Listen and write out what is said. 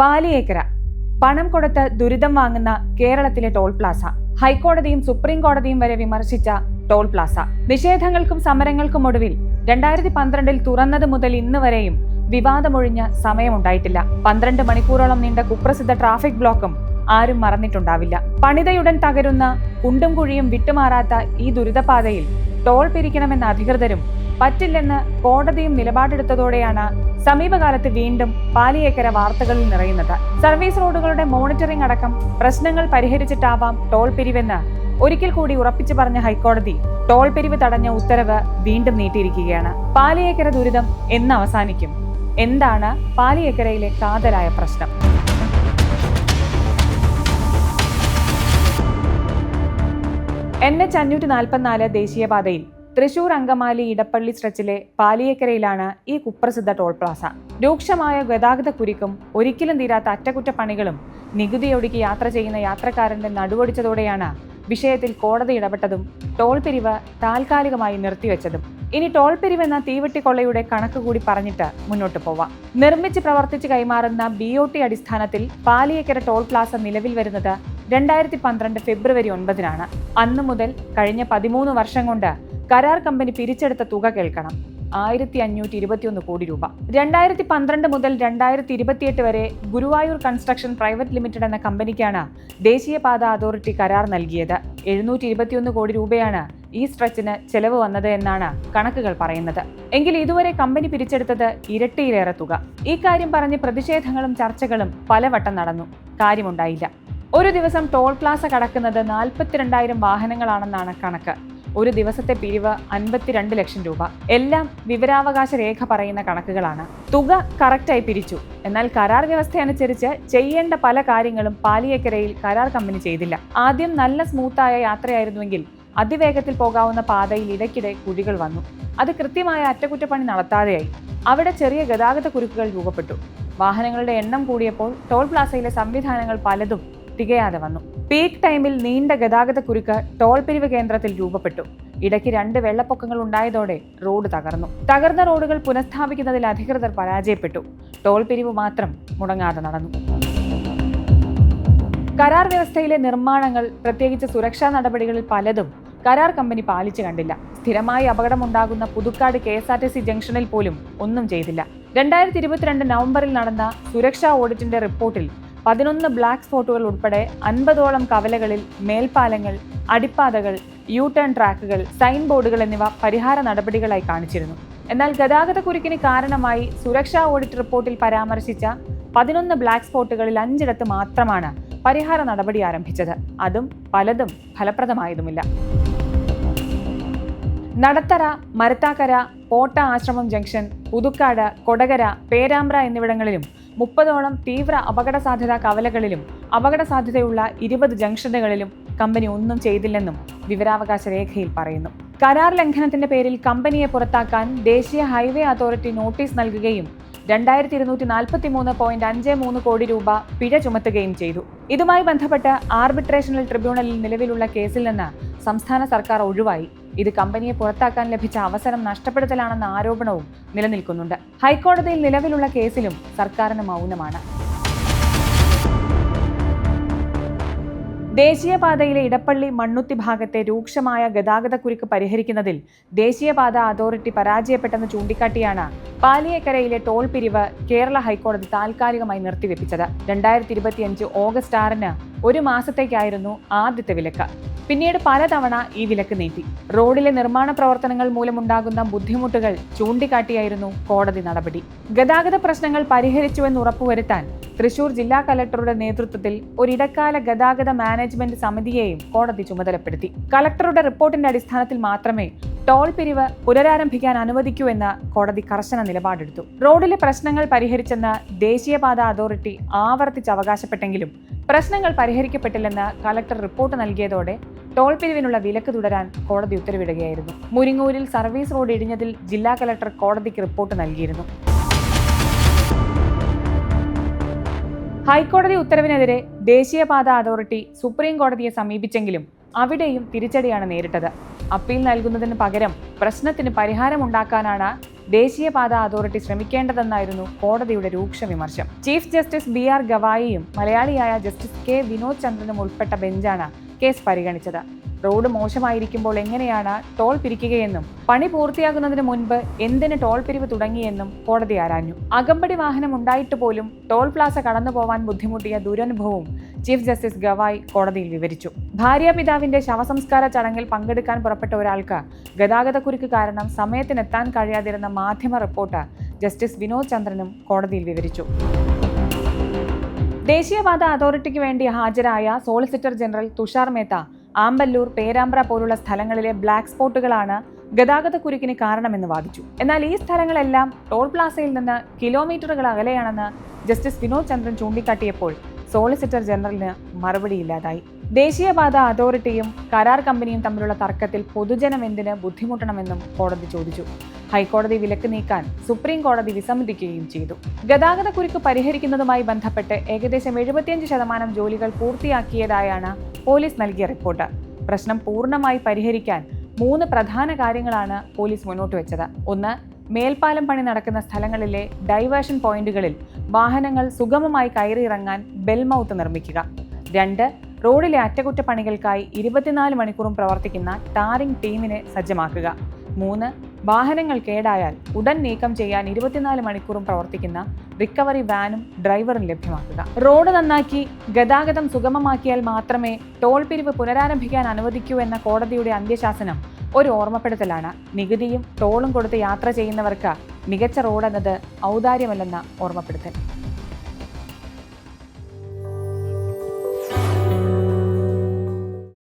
പാലിയേക്കര പണം കൊടുത്ത് ദുരിതം വാങ്ങുന്ന കേരളത്തിലെ ടോൾ പ്ലാസ. ഹൈക്കോടതിയും സുപ്രീം കോടതിയും വരെ വിമർശിച്ച ടോൾ പ്ലാസ. നിഷേധങ്ങൾക്കും സമരങ്ങൾക്കും ഒടുവിൽ രണ്ടായിരത്തി പന്ത്രണ്ടിൽ തുറന്നത് മുതൽ ഇന്ന് വരെയും വിവാദമൊഴിഞ്ഞ സമയമുണ്ടായിട്ടില്ല. പന്ത്രണ്ട് മണിക്കൂറോളം നീണ്ട കുപ്രസിദ്ധ ട്രാഫിക് ബ്ലോക്കും ആരും മറന്നിട്ടുണ്ടാവില്ല. പണിതയുടൻ തകരുന്ന കുണ്ടും കുഴിയും വിട്ടുമാറാത്ത ഈ ദുരിതപാതയിൽ ടോൾ പിരിക്കണമെന്ന അധികൃതരും പറ്റില്ലെന്ന് കോടതിയും നിലപാടെടുത്തതോടെയാണ് സമീപകാലത്ത് വീണ്ടും പാലിയേക്കര വാർത്തകളിൽ നിറയുന്നത്. സർവീസ് റോഡുകളുടെ മോണിറ്ററിംഗ് അടക്കം പ്രശ്നങ്ങൾ പരിഹരിച്ചിട്ടാവാം ടോൾ പിരിവെന്ന് ഒരിക്കൽ കൂടി ഉറപ്പിച്ചു പറഞ്ഞ ഹൈക്കോടതി ടോൾ പിരിവ് തടഞ്ഞ ഉത്തരവ് വീണ്ടും നീട്ടിയിരിക്കുകയാണ്. പാലിയേക്കര ദുരിതം എന്ന് അവസാനിക്കും. എന്താണ് പാലിയേക്കരയിലെ കാതലായ പ്രശ്നം? എൻ എച്ച് അഞ്ഞൂറ്റി നാൽപ്പത്തിനാല് ദേശീയപാതയിൽ തൃശൂർ അങ്കമാലി ഇടപ്പള്ളി സ്ട്രെച്ചിലെ പാലിയേക്കരയിലാണ് ഈ കുപ്രസിദ്ധ ടോൾ പ്ലാസ. രൂക്ഷമായ ഗതാഗത കുരുക്കും ഒരിക്കലും തീരാത്ത അറ്റകുറ്റപ്പണികളും നികുതിയൊടുക്കി യാത്ര ചെയ്യുന്ന യാത്രക്കാരന്റെ നടുവടിച്ചതോടെയാണ് വിഷയത്തിൽ കോടതി ഇടപെട്ടതും ടോൾ പിരിവ് താൽക്കാലികമായി നിർത്തിവെച്ചതും. ഇനി ടോൾ പിരിവ് എന്ന തീവെട്ടിക്കൊള്ളയുടെ കണക്ക് കൂടി പറഞ്ഞിട്ട് മുന്നോട്ട് പോവാം. നിർമ്മിച്ച് പ്രവർത്തിച്ച് കൈമാറുന്ന ബി ഒ ടി അടിസ്ഥാനത്തിൽ പാലിയേക്കര ടോൾ പ്ലാസ നിലവിൽ വരുന്നത് രണ്ടായിരത്തി പന്ത്രണ്ട് ഫെബ്രുവരി ഒൻപതിനാണ്. അന്നു മുതൽ കഴിഞ്ഞ പതിമൂന്ന് വർഷം കൊണ്ട് കരാർ കമ്പനി പിരിച്ചെടുത്ത തുക കേൾക്കണം. ആയിരത്തി അഞ്ഞൂറ്റി ഇരുപത്തിയൊന്ന് കോടി രൂപ. രണ്ടായിരത്തി പന്ത്രണ്ട് മുതൽ രണ്ടായിരത്തി ഇരുപത്തിയെട്ട് വരെ ഗുരുവായൂർ കൺസ്ട്രക്ഷൻ പ്രൈവറ്റ് ലിമിറ്റഡ് എന്ന കമ്പനിക്കാണ് ദേശീയപാത അതോറിറ്റി കരാർ നൽകിയത്. എഴുന്നൂറ്റി ഇരുപത്തിയൊന്ന് കോടി രൂപയാണ് ഈ സ്ട്രെച്ചിന് ചെലവ് വന്നത് എന്നാണ് കണക്കുകൾ പറയുന്നത്. എങ്കിൽ ഇതുവരെ കമ്പനി പിരിച്ചെടുത്തത് ഇരട്ടിയിലേറെ തുക. ഈ കാര്യം പറഞ്ഞ് പ്രതിഷേധങ്ങളും ചർച്ചകളും പലവട്ടം നടന്നു. കാര്യമുണ്ടായില്ല. ഒരു ദിവസം ടോൾ പ്ലാസ കടക്കുന്നത് നാൽപ്പത്തിരണ്ടായിരം വാഹനങ്ങളാണെന്നാണ് കണക്ക്. ഒരു ദിവസത്തെ പിരിവ് അൻപത്തിരണ്ട് ലക്ഷം രൂപ. എല്ലാം വിവരാവകാശ രേഖ പറയുന്ന കണക്കുകളാണ്. തുക കറക്റ്റായി പിരിച്ചു. എന്നാൽ കരാർ വ്യവസ്ഥ അനുസരിച്ച് ചെയ്യേണ്ട പല കാര്യങ്ങളും പാലിയേക്കരയിൽ കരാർ കമ്പനി ചെയ്തില്ല. ആദ്യം നല്ല സ്മൂത്തായ യാത്രയായിരുന്നുവെങ്കിൽ അതിവേഗത്തിൽ പോകാവുന്ന പാതയിൽ ഇടയ്ക്കിടെ കുഴികൾ വന്നു. അത് കൃത്യമായ അറ്റകുറ്റപ്പണി നടത്താതെയായി. അവിടെ ചെറിയ ഗതാഗത കുരുക്കുകൾ രൂപപ്പെട്ടു. വാഹനങ്ങളുടെ എണ്ണം കൂടിയപ്പോൾ ടോൾ പ്ലാസയിലെ സംവിധാനങ്ങൾ പലതും തികയാതെ വന്നു. പീക്ക് ടൈമിൽ നീണ്ട ഗതാഗത കുരുക്ക് ടോൾ പിരിവ് കേന്ദ്രത്തിൽ രൂപപ്പെട്ടു. ഇടയ്ക്ക് രണ്ട് വെള്ളപ്പൊക്കങ്ങൾ ഉണ്ടായതോടെ റോഡ് തകർന്നു. തകർന്ന റോഡുകൾ പുനഃസ്ഥാപിക്കുന്നതിൽ അധികൃതർ പരാജയപ്പെട്ടു. ടോൾ പിരിവ് മാത്രം മുടങ്ങാതെ നടന്നു. കരാർ വ്യവസ്ഥയിലെ നിർമ്മാണങ്ങൾ പ്രത്യേകിച്ച് സുരക്ഷാ നടപടികളിൽ പലതും കരാർ കമ്പനി പാലിച്ചു കണ്ടില്ല. സ്ഥിരമായി അപകടമുണ്ടാകുന്ന Puthukkad K S R T C ജംഗ്ഷനിൽ പോലും ഒന്നും ചെയ്തില്ല. രണ്ടായിരത്തി ഇരുപത്തിരണ്ട് നവംബറിൽ നടന്ന സുരക്ഷാ ഓഡിറ്റിന്റെ റിപ്പോർട്ടിൽ പതിനൊന്ന് ബ്ലാക്ക് സ്പോട്ടുകൾ ഉൾപ്പെടെ അൻപതോളം കവലകളിൽ മേൽപ്പാലങ്ങൾ അടിപ്പാതകൾ യു ടേൺ ട്രാക്കുകൾ സൈൻ ബോർഡുകൾ എന്നിവ പരിഹാര നടപടികളായി കാണിച്ചിരുന്നു. എന്നാൽ ഗതാഗത കുരുക്കിന് കാരണമായി സുരക്ഷാ ഓഡിറ്റ് റിപ്പോർട്ടിൽ പരാമർശിച്ച പതിനൊന്ന് ബ്ലാക്ക് സ്പോട്ടുകളിൽ അഞ്ചിടത്ത് മാത്രമാണ് പരിഹാര നടപടി ആരംഭിച്ചത്. അതും പലതും ഫലപ്രദമായതുമില്ല. നടത്തറ മരത്താക്കര പോട്ട ആശ്രമം ജംഗ്ഷൻ പുതുക്കാട് കൊടകര പേരാമ്പ്ര എന്നിവിടങ്ങളിലും മുപ്പതോളം തീവ്ര അപകട സാധ്യതാ കവലകളിലും അപകട സാധ്യതയുള്ള ഇരുപത് ജംഗ്ഷനുകളിലും കമ്പനി ഒന്നും ചെയ്തില്ലെന്നും വിവരാവകാശ രേഖയിൽ പറയുന്നു. കരാർ ലംഘനത്തിന്റെ പേരിൽ കമ്പനിയെ പുറത്താക്കാൻ ദേശീയ ഹൈവേ അതോറിറ്റി നോട്ടീസ് നൽകുകയും രണ്ടായിരത്തി ഇരുന്നൂറ്റി നാൽപ്പത്തി മൂന്ന് പോയിന്റ് അഞ്ച് മൂന്ന് കോടി രൂപ പിഴ ചുമത്തുകയും ചെയ്തു. ഇതുമായി ബന്ധപ്പെട്ട് ആർബിട്രേഷണൽ ട്രിബ്യൂണലിൽ നിലവിലുള്ള കേസിൽ നിന്ന് സംസ്ഥാന സർക്കാർ ഒഴിവായി. ഇത് കമ്പനിയെ പുറത്താക്കാൻ ലഭിച്ച അവസരം നഷ്ടപ്പെടുത്തലാണെന്ന ആരോപണവും നിലനിൽക്കുന്നുണ്ട്. ഹൈക്കോടതിയിൽ നിലവിലുള്ള കേസിലും സർക്കാരിന് മൗനമാണ്. ദേശീയപാതയിലെ ഇടപ്പള്ളി മണ്ണുത്തി ഭാഗത്തെ രൂക്ഷമായ ഗതാഗതക്കുരുക്ക് പരിഹരിക്കുന്നതിൽ ദേശീയപാത അതോറിറ്റി പരാജയപ്പെട്ടെന്ന് ചൂണ്ടിക്കാട്ടിയാണ് പാലിയേക്കരയിലെ ടോൾ പിരിവ് കേരള ഹൈക്കോടതി താൽക്കാലികമായി നിർത്തിവെപ്പിച്ചത്. രണ്ടായിരത്തി ഇരുപത്തിയഞ്ച് ഓഗസ്റ്റ് ആറിന് ഒരു മാസത്തേക്കായിരുന്നു ആദ്യത്തെ വിലക്ക്. പിന്നീട് പലതവണ ഈ വിലക്ക് നീട്ടി. റോഡിലെ നിർമ്മാണ പ്രവർത്തനങ്ങൾ മൂലമുണ്ടാകുന്ന ബുദ്ധിമുട്ടുകൾ ചൂണ്ടിക്കാട്ടിയായിരുന്നു കോടതി നടപടി. ഗതാഗത പ്രശ്നങ്ങൾ പരിഹരിച്ചുവെന്ന് ഉറപ്പുവരുത്താൻ തൃശൂർ ജില്ലാ കലക്ടറുടെ നേതൃത്വത്തിൽ ഒരിടക്കാല ഗതാഗത മാനേജ്മെന്റ് സമിതിയെയും കോടതി ചുമതലപ്പെടുത്തി. കലക്ടറുടെ റിപ്പോർട്ടിന്റെ അടിസ്ഥാനത്തിൽ മാത്രമേ ടോൾ പിരിവ് പുനരാരംഭിക്കാൻ അനുവദിക്കൂ എന്ന് കോടതി കർശന നിലപാടെടുത്തു. റോഡിലെ പ്രശ്നങ്ങൾ പരിഹരിച്ചെന്ന് ദേശീയപാത അതോറിറ്റി ആവർത്തിച്ച് അവകാശപ്പെട്ടെങ്കിലും പ്രശ്നങ്ങൾ പരിഹരിക്കപ്പെട്ടില്ലെന്ന് കലക്ടർ റിപ്പോർട്ട് നൽകിയതോടെ ടോൾ പിരിവിനുള്ള വിലക്ക് തുടരാൻ കോടതി ഉത്തരവിടുകയായിരുന്നു. മുരിങ്ങൂരിൽ സർവീസ് റോഡ് ഇടിഞ്ഞതിൽ ജില്ലാ കലക്ടർ കോടതിക്ക് റിപ്പോർട്ട് നൽകിയിരുന്നു. ഹൈക്കോടതി ഉത്തരവിനെതിരെ ദേശീയപാത അതോറിറ്റി സുപ്രീം കോടതിയെ സമീപിച്ചെങ്കിലും അവിടെയും തിരിച്ചടിയാണ് നേരിട്ടത്. അപ്പീൽ നൽകുന്നതിന് പകരം പ്രശ്നത്തിന് പരിഹാരമുണ്ടാക്കാനാണ് ദേശീയപാത അതോറിറ്റി ശ്രമിക്കേണ്ടതെന്നായിരുന്നു കോടതിയുടെ രൂക്ഷ വിമർശം. ചീഫ് ജസ്റ്റിസ് ബി ആർ ഗവായിയും മലയാളിയായ ജസ്റ്റിസ് കെ വിനോദ് ചന്ദ്രനും ഉൾപ്പെട്ട ബെഞ്ചാണ് കേസ് പരിഗണിച്ചത്. റോഡ് മോശമായിരിക്കുമ്പോൾ എങ്ങനെയാണ് ടോൾ പിരിക്കുകയെന്നും പണി പൂർത്തിയാകുന്നതിന് മുൻപ് എന്തിന് ടോൾ പിരിവ് തുടങ്ങിയെന്നും കോടതി ആരാഞ്ഞു. അകമ്പടി വാഹനം ഉണ്ടായിട്ട് പോലും ടോൾ പ്ലാസ കടന്നു പോവാൻ ബുദ്ധിമുട്ടിയ ദുരനുഭവവും ചീഫ് ജസ്റ്റിസ് ഗവായ് കോടതിയിൽ വിവരിച്ചു. ഭാര്യാപിതാവിന്റെ ശവസംസ്കാര ചടങ്ങിൽ പങ്കെടുക്കാൻ പുറപ്പെട്ട ഒരാൾക്ക് ഗതാഗതക്കുരുക്ക് കാരണം സമയത്തിനെത്താൻ കഴിയാതിരുന്ന മാധ്യമ റിപ്പോർട്ട് ജസ്റ്റിസ് വിനോദ് ചന്ദ്രനും കോടതിയിൽ വിവരിച്ചു. ദേശീയപാത അതോറിറ്റിക്ക് വേണ്ടി ഹാജരായ സോളിസിറ്റർ ജനറൽ തുഷാർ മേത്ത ആമ്പല്ലൂർ പേരാമ്പ്ര പോലുള്ള സ്ഥലങ്ങളിലെ ബ്ലാക്ക് സ്പോട്ടുകളാണ് ഗതാഗതക്കുരുക്കിന് കാരണമെന്ന് വാദിച്ചു. എന്നാൽ ഈ സ്ഥലങ്ങളെല്ലാം ടോൾ പ്ലാസയിൽ നിന്ന് കിലോമീറ്ററുകൾ അകലെയാണെന്ന് ജസ്റ്റിസ് വിനോദ് ചന്ദ്രൻ ചൂണ്ടിക്കാട്ടിയപ്പോൾ സോളിസിറ്റർ ജനറലിന് മറുപടിയില്ലാതായി ദേശീയപാത അതോറിറ്റിയും കരാർ കമ്പനിയും തമ്മിലുള്ള തർക്കത്തിൽ പൊതുജനം എന്തിന് ബുദ്ധിമുട്ടണമെന്നും കോടതി ചോദിച്ചു. ഹൈക്കോടതി വിലക്ക് നീക്കാൻ സുപ്രീം കോടതി വിസമ്മതിക്കുകയും ചെയ്തു. ഗതാഗതക്കുരുക്ക് പരിഹരിക്കുന്നതുമായി ബന്ധപ്പെട്ട് ഏകദേശം എഴുപത്തിയഞ്ച് ശതമാനം ജോലികൾ പൂർത്തിയാക്കിയതായാണ് പോലീസ് നൽകിയ റിപ്പോർട്ട്. പ്രശ്നം പൂർണമായി പരിഹരിക്കാൻ മൂന്ന് പ്രധാന കാര്യങ്ങളാണ് പോലീസ് മുന്നോട്ട് വെച്ചത്. ഒന്ന് മേൽപ്പാലം പണി നടക്കുന്ന സ്ഥലങ്ങളിലെ ഡൈവേർഷൻ പോയിന്റുകളിൽ വാഹനങ്ങൾ സുഗമമായി കയറിയിറങ്ങാൻ ബെൽമൗത്ത് നിർമ്മിക്കുക. രണ്ട് റോഡിലെ അറ്റകുറ്റപ്പണികൾക്കായി ഇരുപത്തിനാല് മണിക്കൂറും പ്രവർത്തിക്കുന്ന ടാറിംഗ് ടീമിനെ സജ്ജമാക്കുക. മൂന്ന് വാഹനങ്ങൾ കേടായാൽ ഉടൻ നീക്കം ചെയ്യാൻ ഇരുപത്തിനാല് മണിക്കൂറും പ്രവർത്തിക്കുന്ന റിക്കവറി വാനും ഡ്രൈവറും ലഭ്യമാക്കുക. റോഡ് നന്നാക്കി ഗതാഗതം സുഗമമാക്കിയാൽ മാത്രമേ ടോൾ പിരിവ് പുനരാരംഭിക്കാൻ അനുവദിക്കൂ എന്ന കോടതിയുടെ അന്ത്യശാസനം ഒരു ഓർമ്മപ്പെടുത്തലാണ്. നികുതിയും ടോളും കൊടുത്ത് യാത്ര ചെയ്യുന്നവർക്ക് മികച്ച റോഡ് എന്നത് ഔദാര്യമല്ലെന്ന ഓർമ്മപ്പെടുത്തൽ.